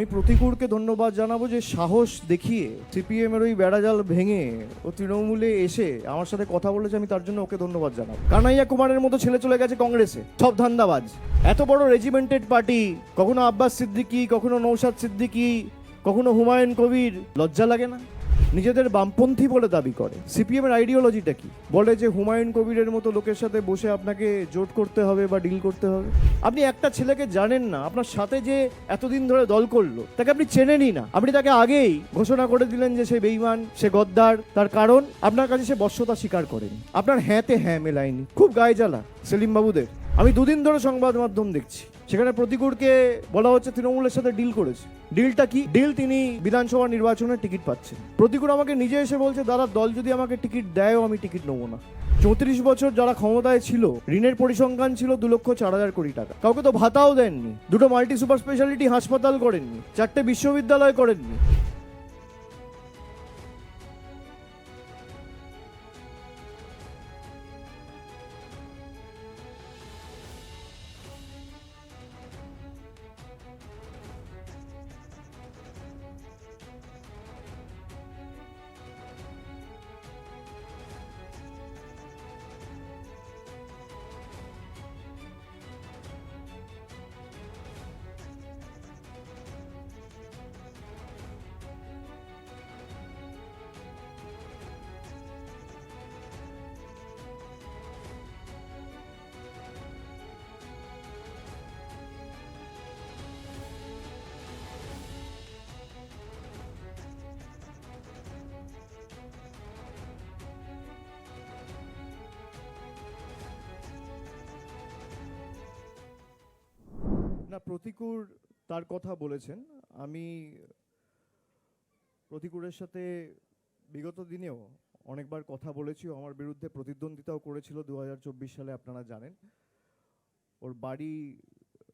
আমি প্রতিকূরকে ধন্যবাদ জানাব যে সাহস দেখিয়ে সিপিএম এর ওই বেড়াজাল ভেঙে ও তৃণমূলে এসে আমার সাথে কথা বলেছে, আমি তার জন্য ওকে ধন্যবাদ জানাব। কানাইয়া কুমারের মতো ছেলে চলে গেছে কংগ্রেসে, সব ধান্দাবাজ। এত বড় রেজিমেন্টেড পার্টি কখনো আব্বাস সিদ্দিকি, কখনো নৌসাদ সিদ্দিকি, কখনো হুমায়ুন কবির, লজ্জা লাগে না? নিজেদের বামপন্থী বলে দাবি করে। সিপিএম এর আইডিওলজিটা কি? বলে যে হুমায়ুন কবিরের মতো লোকের সাথে বসে আপনাকে জোট করতে হবে বা ডিল করতে হবে। আপনি একটা ছেলেকে জানেন না, আপনার সাথে যে এতদিন ধরে দল করল, তাকে আপনি চেনেনই না। আপনি তাকে আগেই ঘোষণা করে দিলেন যে সে বেইমান, সে গদ্দার। তার কারণ, আপনার কাছে সে বশ্যতা স্বীকার করেন। আপনার হ্যাঁতে হ্যাঁ মেলায়নি। খুব গায়ে জ্বালা। সেলিম বাবুদের আমি দুদিন ধরে সংবাদ মাধ্যম দেখছি। সেখানে প্রতিকূরকে বলা হচ্ছে তৃণমূলের সাথে ডিল করেছে। ডিলটা কি? ডিল তিনি বিধানসভা নির্বাচনে টিকিট পাচ্ছেন। প্রতিকূর আমাকে নিজে এসে বলছে, দাদা, দল যদি আমাকে টিকিট দেয়ও, আমি টিকিট নেব না। চৌত্রিশ বছর যারা ক্ষমতায় ছিল, ঋণের পরিসংখ্যান ছিল দু লক্ষ চার হাজার কোটি টাকা। কাউকে তো ভাতাও দেননি। দুটো মাল্টি সুপার স্পেশালিটি হাসপাতাল করেননি। চারটে বিশ্ববিদ্যালয় করেননি। না, প্রতিকূর তার কথা বলেছেন। আমি প্রতিকূরের সাথে বিগত দিনেও অনেকবার কথা বলেছি। আমার বিরুদ্ধে প্রতিদ্বন্দ্বিতাও করেছিল দুহাজার চব্বিশ সালে, আপনারা জানেন। ওর বাড়ি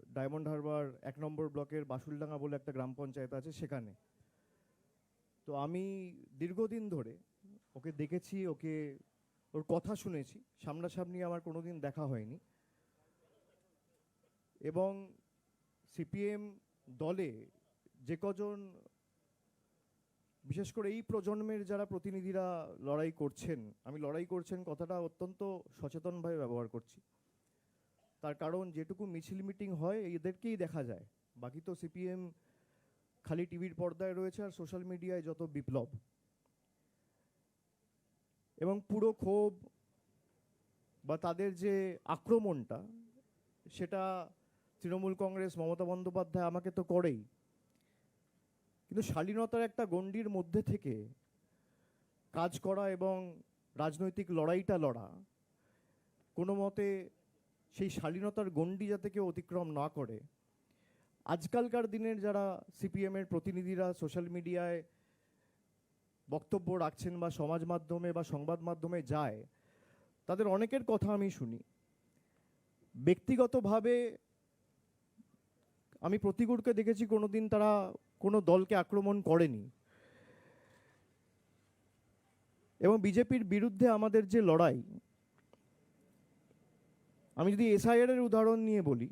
ডায়মন্ড হারবার এক নম্বর ব্লকের বাসুলডাঙ্গা বলে একটা গ্রাম পঞ্চায়েত আছে সেখানে। তো আমি দীর্ঘদিন ধরে ওকে দেখেছি, ওকে ওর কথা শুনেছি। সামনাসামনি আমার কোনোদিন দেখা হয়নি। এবং সিপিএম দলে যে কজন, বিশেষ করে এই প্রজন্মের যারা প্রতিনিধিরা লড়াই করছেন, আমি লড়াই করছেন কথাটা অত্যন্ত সচেতনভাবে ব্যবহার করছি। তার কারণ যেটুকু মিছিল মিটিং হয়, এদেরকেই দেখা যায়। বাকি তো সিপিএম খালি টিভির পর্দায় রয়েছে আর সোশ্যাল মিডিয়ায় যত বিপ্লব। এবং পুরো ক্ষোভ বা তাদের যে আক্রমণটা, সেটা তৃণমূল কংগ্রেস, মমতা বন্দ্যোপাধ্যায় আমাকে তো করেই। কিন্তু শালীনতার একটা গণ্ডির মধ্যে থেকে কাজ করা এবং রাজনৈতিক লড়াইটা লড়া, কোনো মতে সেই শালীনতার গণ্ডি যাতে কেউ অতিক্রম না করে। আজকালকার দিনের যারা সিপিএমের প্রতিনিধিরা সোশ্যাল মিডিয়ায় বক্তব্য রাখছেন বা সমাজ মাধ্যমে বা সংবাদ মাধ্যমে যায়, তাদের অনেকের কথা আমি শুনি। ব্যক্তিগতভাবে আমি প্রতিকূলকে দেখেছি কোনোদিন তারা কোনো দলকে আক্রমণ করেনি। এবং বিজেপির বিরুদ্ধে আমাদের যে লড়াই, আমি যদি এসআইআর এর উদাহরণ নিয়ে বলি,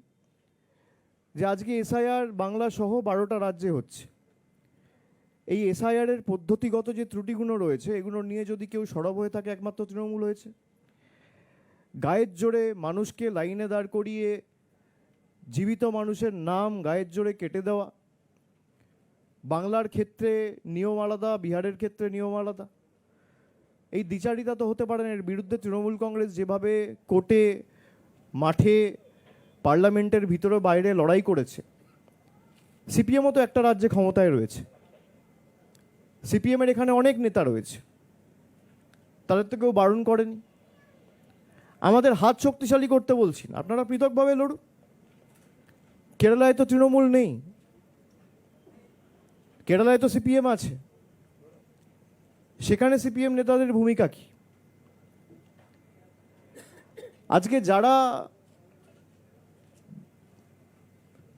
যে আজকে এসআইআর বাংলা সহ বারোটা রাজ্যে হচ্ছে। এই এসআইআর এর পদ্ধতিগত যে ত্রুটিগুলো রয়েছে, এগুলো নিয়ে যদি কেউ সরব হয়ে থাকে, একমাত্র তৃণমূল হয়েছে। গায়ের জোরে মানুষকে লাইনে দাঁড় করিয়ে জীবিত মানুষের নাম গায়ের জোরে কেটে দেওয়া, বাংলার ক্ষেত্রে নিয়ম আলাদা, বিহারের ক্ষেত্রে নিয়ম আলাদা। এই দ্বিচারিতা তো হতে পারে না, এর বিরুদ্ধে তৃণমূল কংগ্রেস যেভাবে কোর্টে, মাঠে, পার্লামেন্টের ভিতরে বাইরে লড়াই করেছে, সিপিএমও তো একটা রাজ্যে ক্ষমতায় রয়েছে। সিপিএমের এখানে অনেক নেতা রয়েছে, তাদের তো কেউ বারণ করেনি। আমাদের হাত শক্তিশালী করতে বলছি না, আপনারা পৃথকভাবে লড়ুন। কেরালায় তো তৃণমূল নেই। কেরালায় তো সিপিএম আছে। সেখানে সিপিএম নেতাদের ভূমিকা কি? আজকে যারা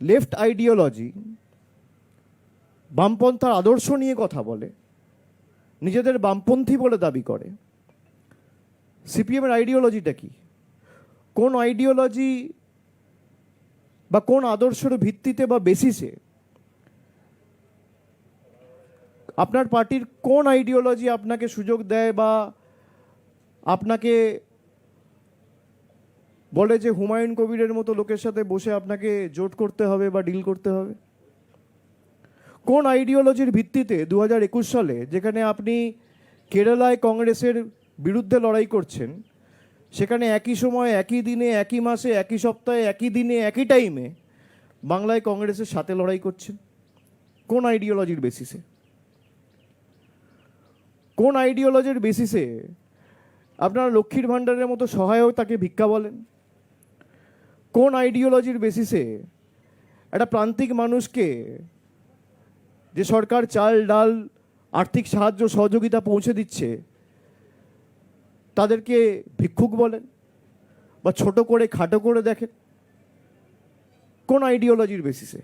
লেফট আইডিওলজি বামপন্থার আদর্শ নিয়ে কথা বলে, নিজেদের বামপন্থী বলে দাবি করে, সিপিএমের আইডিওলজিটা কি? কোন আইডিওলজি বা কোন আদর্শের ভিত্তিতে বা বেসিসে আপনার পার্টির কোন আইডিওলজি আপনাকে সুযোগ দেয় বা আপনাকে বলে যে হুমায়ুন কবিরের মতো লোকের সাথে বসে আপনাকে জোট করতে হবে বা ডিল করতে হবে? কোন আইডিওলজির ভিত্তিতে দু হাজার একুশ সালে যেখানে আপনি কেরালায় কংগ্রেসের বিরুদ্ধে লড়াই করছেন সেখানে একই সময়, একই দিনে, একই মাসে, একই সপ্তাহে, একই দিনে, একই টাইমে বাংলায় কংগ্রেসের সাথে লড়াই করছেন। কোন আইডিওলজির বেসিসে কোন আইডিওলজির বেসিসে আপনারা লক্ষ্মীর ভাণ্ডারের মতো সহায়ক তাকে ভিক্ষা বলেন? কোন আইডিওলজির বেসিসে একটা প্রান্তিক মানুষকে যে সরকার চাল, ডাল, আর্থিক সাহায্য, সহযোগিতা পৌঁছে দিচ্ছে তাদেরকে ভিক্ষুক বলেন বা ছোট করে খাটো করে দেখেন। কোন আইডিওলজির বেসিসে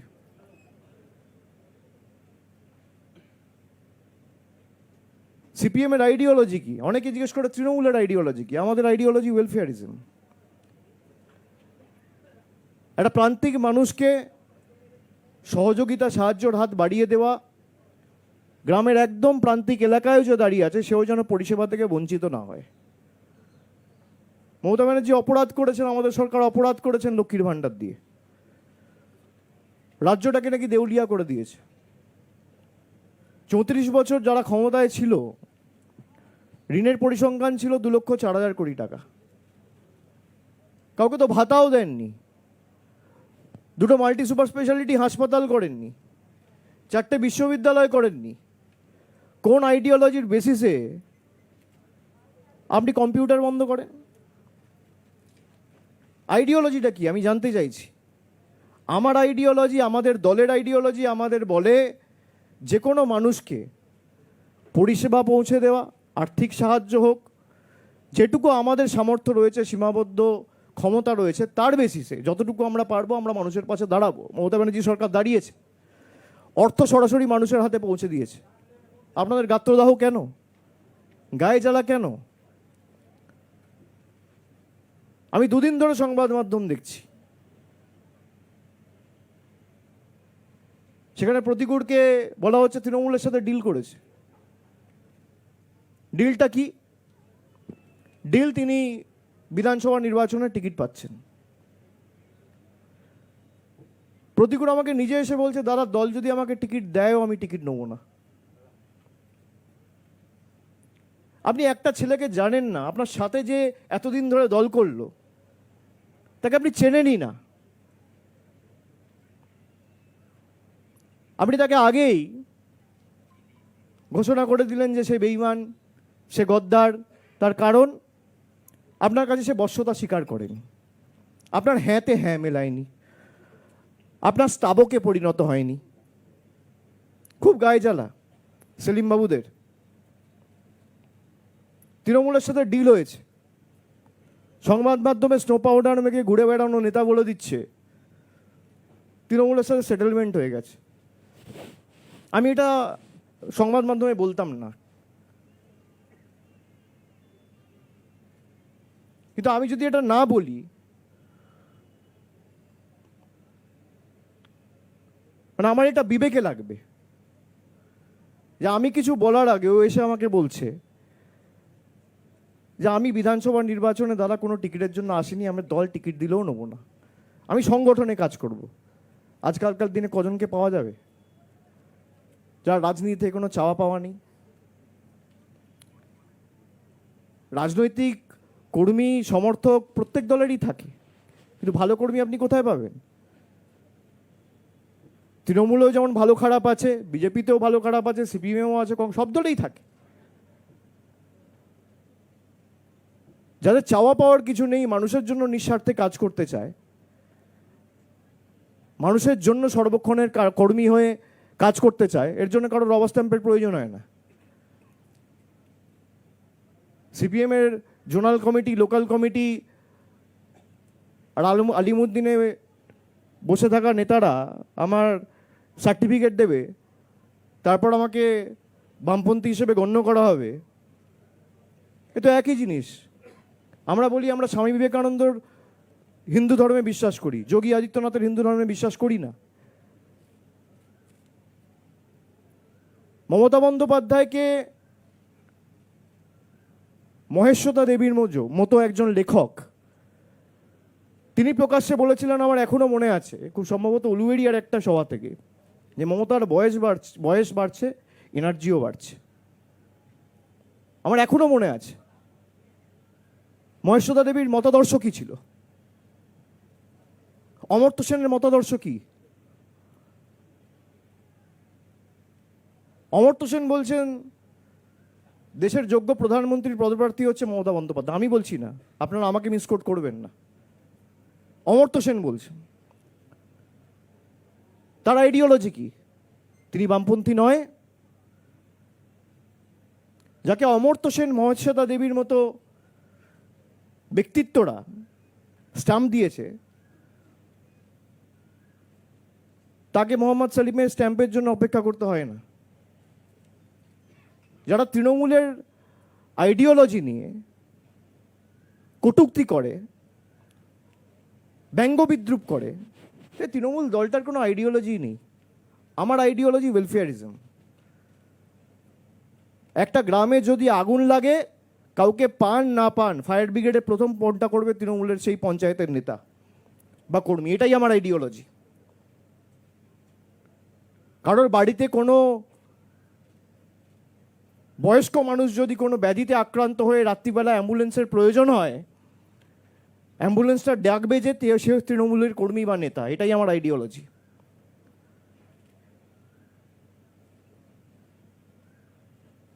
সিপিএম এর আইডিওলজি কি? অনেকে জিজ্ঞেস করে তৃণমূলের আইডিওলজি কি? আমাদের আইডিওলজি ওয়েলফেয়ারিজম একটা প্রান্তিক মানুষকে সহযোগিতা সাহায্যর হাত বাড়িয়ে দেওয়া গ্রামের একদম প্রান্তিক এলাকায় যে দাঁড়িয়ে আছে, সেও যেন পরিষেবা থেকে বঞ্চিত না হয়। মমতা ব্যানার্জি অপরাধ করেছেন, আমাদের সরকার অপরাধ করেছেন লক্ষ্মীর ভাণ্ডার দিয়ে। রাজ্যটাকে নাকি দেউলিয়া করে দিয়েছে। চৌত্রিশ বছর যারা ক্ষমতায় ছিল, ঋণের পরিসংখ্যান ছিল দু লক্ষ চার হাজার কোটি টাকা। কাউকে তো ভাতাও দেননি। দুটো মাল্টি সুপার স্পেশালিটি হাসপাতাল করেননি। চারটে বিশ্ববিদ্যালয় করেননি। কোন আইডিওলজির বেসিসে আপনি কম্পিউটার বন্ধ করেন? আইডিওলজিটা কি? আমি জানতে চাইছি। আমার আইডিওলজি আমাদের দলের আইডিওলজি আমাদের বলে যে কোনো মানুষকে পরিষেবা পৌঁছে দেওয়া, আর্থিক সাহায্য হোক, যেটুকু আমাদের সামর্থ্য রয়েছে, সীমাবদ্ধ ক্ষমতা রয়েছে, তার বেসিসে যতটুকু আমরা পারব, আমরা মানুষের পাশে দাঁড়াবো। মমতা ব্যানার্জি সরকার দাঁড়িয়েছে। অর্থ সরাসরি মানুষের হাতে পৌঁছে দিয়েছে। আপনাদের গাত্রদাহ কেন? গায়ে জ্বালা কেন? আমি দুদিন ধরে সংবাদ মাধ্যম দেখছি। সেখানে প্রতিকূরকে বলা হচ্ছে তৃণমূলের সাথে ডিল করেছে। ডিলটা কি? ডিল তিনি বিধানসভা নির্বাচনের টিকিট পাচ্ছেন। প্রতিকূল আমাকে নিজে এসে বলছে, দাদা, দল যদি আমাকে টিকিট দেয়ও, আমি টিকিট নেব না। আপনি একটা ছেলেকে জানেন না, আপনার সাথে যে এতদিন ধরে দল করল তাকে আপনি চেনেনই না আপনি তাকে আগেই ঘোষণা করে দিলেন যে সে বেইমান সে গদ্দার, তার কারণ আপনার কাছে সে বশ্যতা স্বীকার করেনি। আপনার হ্যাঁতে হ্যাঁ মেলায়নি। আপনার স্তাবকে পরিণত হয়নি। খুব গায়ে জ্বালা সেলিমবাবুদের। তৃণমূলের সাথে ডিল হয়েছে। সংবাদ মাধ্যমে স্নো পাউডার মেখে ঘুরে বেড়ানো নেতা বলে দিচ্ছে। তৃণমূলের সাথে সেটেলমেন্ট হয়ে গেছে। আমি এটা সংবাদ মাধ্যমে বলতাম না। কিন্তু আমি যদি এটা না বলি মানে আমার এটা বিবেকে লাগবে। যে আমি কিছু বলার আগে ও এসে আমাকে বলছে যে আমি বিধানসভা নির্বাচনে দাদা কোনো টিকিটের জন্য আসিনি, আমি দল টিকিট দিলেও নেব না। আমি সংগঠনে কাজ করব। আজকালকার দিনে কজনকে পাওয়া যাবে? যার রাজনীতিতে কোনো চাওয়া পাওয়া নেই? রাজনৈতিক কর্মী, সমর্থক প্রত্যেক দলেরই থাকে। কিন্তু ভালো কর্মী আপনি কোথায় পাবেন? তৃণমূলেও যেমন ভালো খারাপ আছে, বিজেপিতেও ভালো খারাপ আছে, সিপিএমও আছে সব দলেই থাকে। যাদের চাওয়া পাওয়ার কিছু নেই, মানুষের জন্য নিঃস্বার্থে কাজ করতে চায়। মানুষের জন্য সর্বক্ষণের কর্মী হয়ে কাজ করতে চায়, এর জন্য কারোর রবার স্ট্যাম্পের প্রয়োজন হয় না। সিপিএম এর জোনাল কমিটি, লোকাল কমিটি আর আলম, আলিমুদ্দিনে বসে থাকা নেতারা আমার সার্টিফিকেট দেবে, তারপর আমাকে বামপন্থী হিসেবে গণ্য করা হবে। এ তো একই জিনিস। আমরা বলি আমরা স্বামী বিবেকানন্দর হিন্দু ধর্মে বিশ্বাস করি, যোগী আদিত্যনাথের হিন্দু ধর্মে বিশ্বাস করি না। মমতা বন্দ্যোপাধ্যায়কে মহেশ্বতা দেবীর মজো মতো একজন লেখক, তিনি প্রকাশ্যে বলেছিলেন আমার এখনও মনে আছে, খুব সম্ভবত উলুবেড়িয়ার একটা সভা থেকে, যে মমতার বয়স বাড়ছে বয়স বাড়ছে এনার্জিও বাড়ছে। আমার এখনও মনে আছে। মহেশ্বতা দেবীর মতাদর্শ কি ছিল? অমর্ত্য সেনের মতাদর্শ কি? অমর্ত্য সেন বলছেন, দেশের যোগ্য প্রধানমন্ত্রীর পদপ্রার্থী হচ্ছে মমতা বন্দ্যোপাধ্যায়। আমি বলছি না, আপনারা আমাকে মিসকোট করবেন না। অমর্ত্য সেন বলছেন, তার আইডিওলজি কি? তিনি বামপন্থী নয়। যাকে অমর্ত্য সেন মহস্বতা দেবীর মতো ব্যক্তিত্বরা স্টাম্প দিয়েছে, তাকে মোহাম্মদ সালিমের স্ট্যাম্পের জন্য অপেক্ষা করতে হয় না। যারা তৃণমূলের আইডিওলজি নিয়ে কটূক্তি করে, ব্যঙ্গ বিদ্রুপ করে, সে তৃণমূল দলটার কোনো আইডিওলজি নেই। আমার আইডিওলজি ওয়েলফেয়ারিজম একটা গ্রামে যদি আগুন লাগে কাউকে পান, না পান ফায়ার ব্রিগেডের প্রথম ফোনটা করবে তৃণমূলের সেই পঞ্চায়েতের নেতা বা কর্মী, এটাই আমার আইডিওলজি কারোর বাড়িতে কোনো বয়স্ক মানুষ যদি কোনো ব্যাধিতে আক্রান্ত হয়ে রাত্রিবেলা অ্যাম্বুলেন্সের প্রয়োজন হয়, অ্যাম্বুলেন্সটা ডাকবে যে সে তৃণমূলের কর্মী বা নেতা, এটাই আমার আইডিওলজি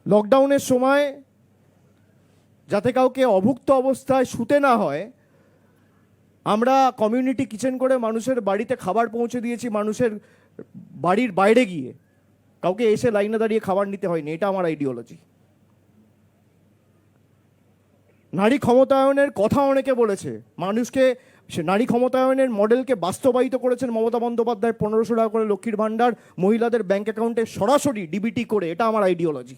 লকডাউনের সময় যাতে কাউকে অভুক্ত অবস্থায় শুতে না হয়, আমরা কমিউনিটি কিচেন করে মানুষের বাড়িতে খাবার পৌঁছে দিয়েছি, মানুষের বাড়ির বাইরে গিয়ে। কাউকে এসে লাইনে দাঁড়িয়ে খাবার নিতে হয়নি, এটা আমার আইডিওলজি নারী ক্ষমতায়নের কথা অনেকে বলেছে, মানুষকে, সে নারী ক্ষমতায়নের মডেলকে বাস্তবায়িত করেছেন মমতা বন্দ্যোপাধ্যায়, পনেরোশো টাকা করে লক্ষ্মীর ভাণ্ডার, মহিলাদের ব্যাংক অ্যাকাউন্টে সরাসরি ডিবিটি করে, এটা আমার আইডিওলজি